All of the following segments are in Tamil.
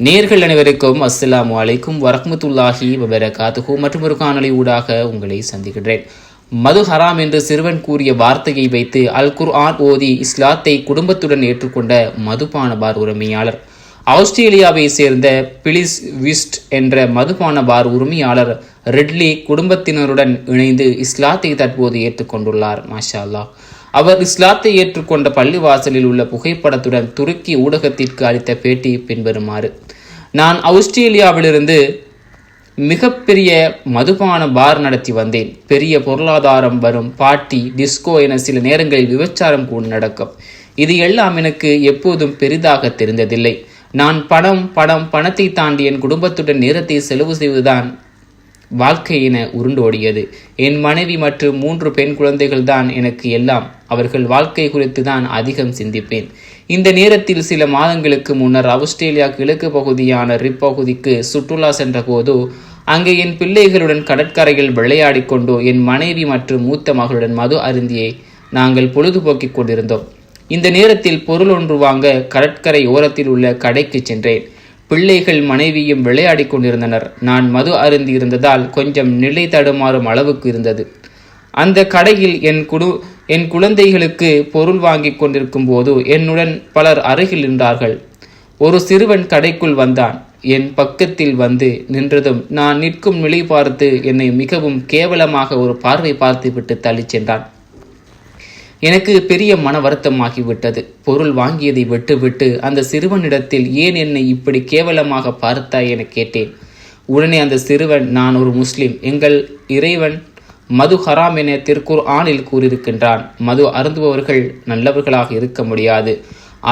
நேர்கள் அனைவருக்கும் அஸ்லாம் அலைக்கும் வரஹமத்துல்லாஹி வபரகாத்துஹு. மற்றும் ஒரு காணொலி ஊடாக உங்களை சந்திக்கின்றேன். மது ஹராம் என்று சிறுவன் கூறிய வார்த்தையை வைத்து அல் குர்ஆன் ஓதி இஸ்லாத்தை குடும்பத்துடன் ஏற்றுக்கொண்ட மதுபான பார் உரிமையாளர். ஆஸ்திரேலியாவை சேர்ந்த பிலிஸ் விஸ்ட் என்ற மதுபான பார் உரிமையாளர் ரெட்லி குடும்பத்தினருடன் இணைந்து இஸ்லாத்தை தற்போது ஏற்றுக்கொண்டுள்ளார். மாஷா அல்லாஹ் அவர் இஸ்லாத்தை ஏற்றுக்கொண்ட பள்ளிவாசலில் உள்ள புகைப்படத்துடன் துருக்கி ஊடகத்திற்கு அளித்த பேட்டி பின்வருமாறு நான் ஆஸ்திரேலியாவிலிருந்து மிகப்பெரிய மதுபான பார் நடத்தி வந்தேன். பெரிய பொருளாதாரம் வரும் பாட்டி டிஸ்கோ என சில நேரங்களில் விபச்சாரம் கூட நடக்கும். இது எல்லாம் எனக்கு எப்போதும் பெரிதாக தெரிந்ததில்லை. நான் பணம் பணம் பணத்தை தாண்டி என் குடும்பத்துடன் நேரத்தை செலவு செய்வதுதான் வாழ்க்கை என உருண்டோடியது என் மனைவி மற்றும் மூன்று பெண் குழந்தைகள் தான் எனக்கு எல்லாம். அவர்கள் வாழ்க்கை குறித்து தான் அதிகம் சிந்திப்பேன். இந்த நேரத்தில் சில மாதங்களுக்கு முன்னர் ஆஸ்திரேலியா கிழக்கு பகுதியான ரிப் பகுதிக்கு சுற்றுலா சென்ற போதோ அங்கே என் பிள்ளைகளுடன் கடற்கரையில் விளையாடி கொண்டோ என் மனைவி மற்றும் மூத்த மகளுடன் மது அருந்தியை நாங்கள் பொழுதுபோக்கிக் கொண்டிருந்தோம். இந்த நேரத்தில் பொருள் ஒன்று வாங்க கடற்கரை ஓரத்தில் உள்ள கடைக்கு சென்றேன். பிள்ளைகள் மனைவியும் விளையாடிக் கொண்டிருந்தனர். நான் மது அருந்தி இருந்ததால் கொஞ்சம் நிலை தடுமாறும் அளவுக்கு இருந்தது. அந்த கடையில் என் குடு என் குழந்தைகளுக்கு பொருள் வாங்கிக் கொண்டிருக்கும் போது என்னுடன் பலர் அருகில் நின்றார்கள். ஒரு சிறுவன் கடைக்குள் வந்தான். என் பக்கத்தில் வந்து நின்றதும் நான் நிற்கும் நிலை பார்த்து என்னை மிகவும் கேவலமாக ஒரு பார்வை பார்த்துவிட்டு தள்ளிச் சென்றான். எனக்கு பெரிய மன வருத்தமாகிவிட்டது. பொருள் வாங்கியதை விட்டுவிட்டு அந்த சிறுவனிடத்தில் ஏன் என்னை இப்படி கேவலமாக பார்த்தாய் என கேட்டேன். உடனே அந்த சிறுவன் நான் ஒரு முஸ்லிம். எங்கள் இறைவன் மது ஹராம் என திருக்குர் ஆணில் கூறியிருக்கின்றான். மது அருந்துபவர்கள் நல்லவர்களாக இருக்க முடியாது.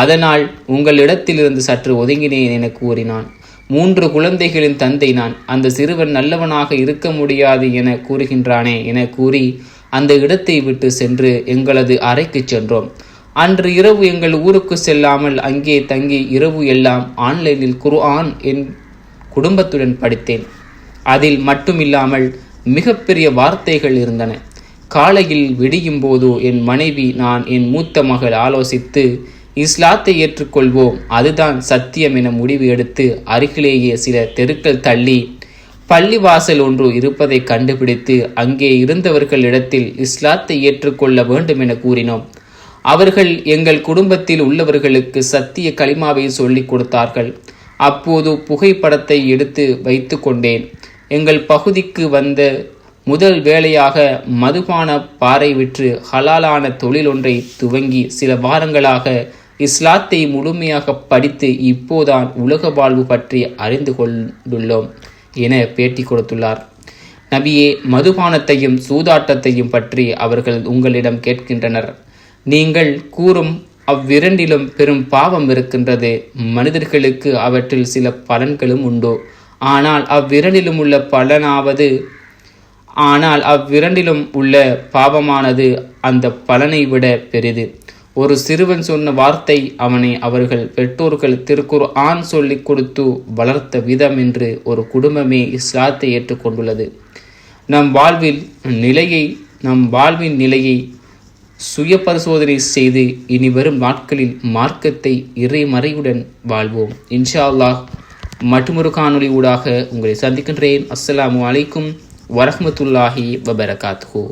அதனால் உங்களிடத்திலிருந்து சற்று ஒதுங்கினேன் என கூறினான். மூன்று குழந்தைகளின் தந்தை நான். அந்த சிறுவன் நல்லவனாக இருக்க முடியாது என கூறுகின்றானே என கூறி அந்த இடத்தை விட்டு சென்று எங்களது அறைக்கு சென்றோம். அன்று இரவு எங்கள் ஊருக்கு செல்லாமல் அங்கே தங்கி இரவு எல்லாம் ஆன்லைனில் குர்ஆன் என் குடும்பத்துடன் படித்தேன். அதில் மட்டுமில்லாமல் மிகப்பெரிய வார்த்தைகள் இருந்தன. காலையில் விடியும் போது என் மனைவி நான் என் மூத்த மகள் ஆலோசித்து இஸ்லாத்தை ஏற்றுக்கொள்வோம் அதுதான் சத்தியம் என முடிவு எடுத்து அருகிலேயே சில தெருக்கள் தள்ளி பள்ளிவாசல் ஒன்று இருப்பதை கண்டுபிடித்து அங்கே இருந்தவர்களிடத்தில் இஸ்லாத்தை ஏற்றுக்கொள்ள வேண்டும் என கூறினோம். அவர்கள் எங்கள் குடும்பத்தில் உள்ளவர்களுக்கு சத்திய களிமாவை சொல்லிக் கொடுத்தார்கள். அப்போது புகைப்படத்தை எடுத்து வைத்து கொண்டேன். எங்கள் பகுதிக்கு வந்த முதல் வேலையாக மதுபான பாறை விற்று ஹலாலான தொழில் ஒன்றை துவங்கி சில வாரங்களாக இஸ்லாத்தை முழுமையாக படித்து இப்போதான் உலக வாழ்வு பற்றி அறிந்து கொண்டுள்ளோம். என பேட்டி கொடுத்துள்ளார். நபியே மதுபானத்தையும் சூதாட்டத்தையும் பற்றி அவர்கள் உங்களிடம் கேட்கின்றனர். நீங்கள் கூறும் அவ்விரண்டிலும் பெரும் பாவம் இருக்கின்றது. மனிதர்களுக்கு அவற்றில் சில பலன்களும் உண்டு? ஆனால் அவ்விரண்டிலும் உள்ள பலனாவது ஆனால் அவ்விரண்டிலும் உள்ள பாவமானது அந்த பலனை விட பெரிது. ஒரு சிறுவன் சொன்ன வார்த்தை அவனை அவர்கள் பெற்றோர்கள் திருக்குர் ஆண் சொல்லிக் கொடுத்து வளர்த்த விதம் என்று ஒரு குடும்பமே இஸ்லாத்தை ஏற்றுக்கொண்டுள்ளது. நம் வாழ்வில் நிலையை நம் வாழ்வின் நிலையை சுய பரிசோதனை செய்து இனி வரும் நாட்களில் மார்க்கத்தை இறைமறையுடன் வாழ்வோம். இன்ஷா அல்லாஹ் மற்றொரு காணொளி ஊடாக உங்களை சந்திக்கின்றேன். அஸ்ஸலாமு அலைக்கும் வரஹ்மத்துல்லாஹி வபரகாத்ஹூ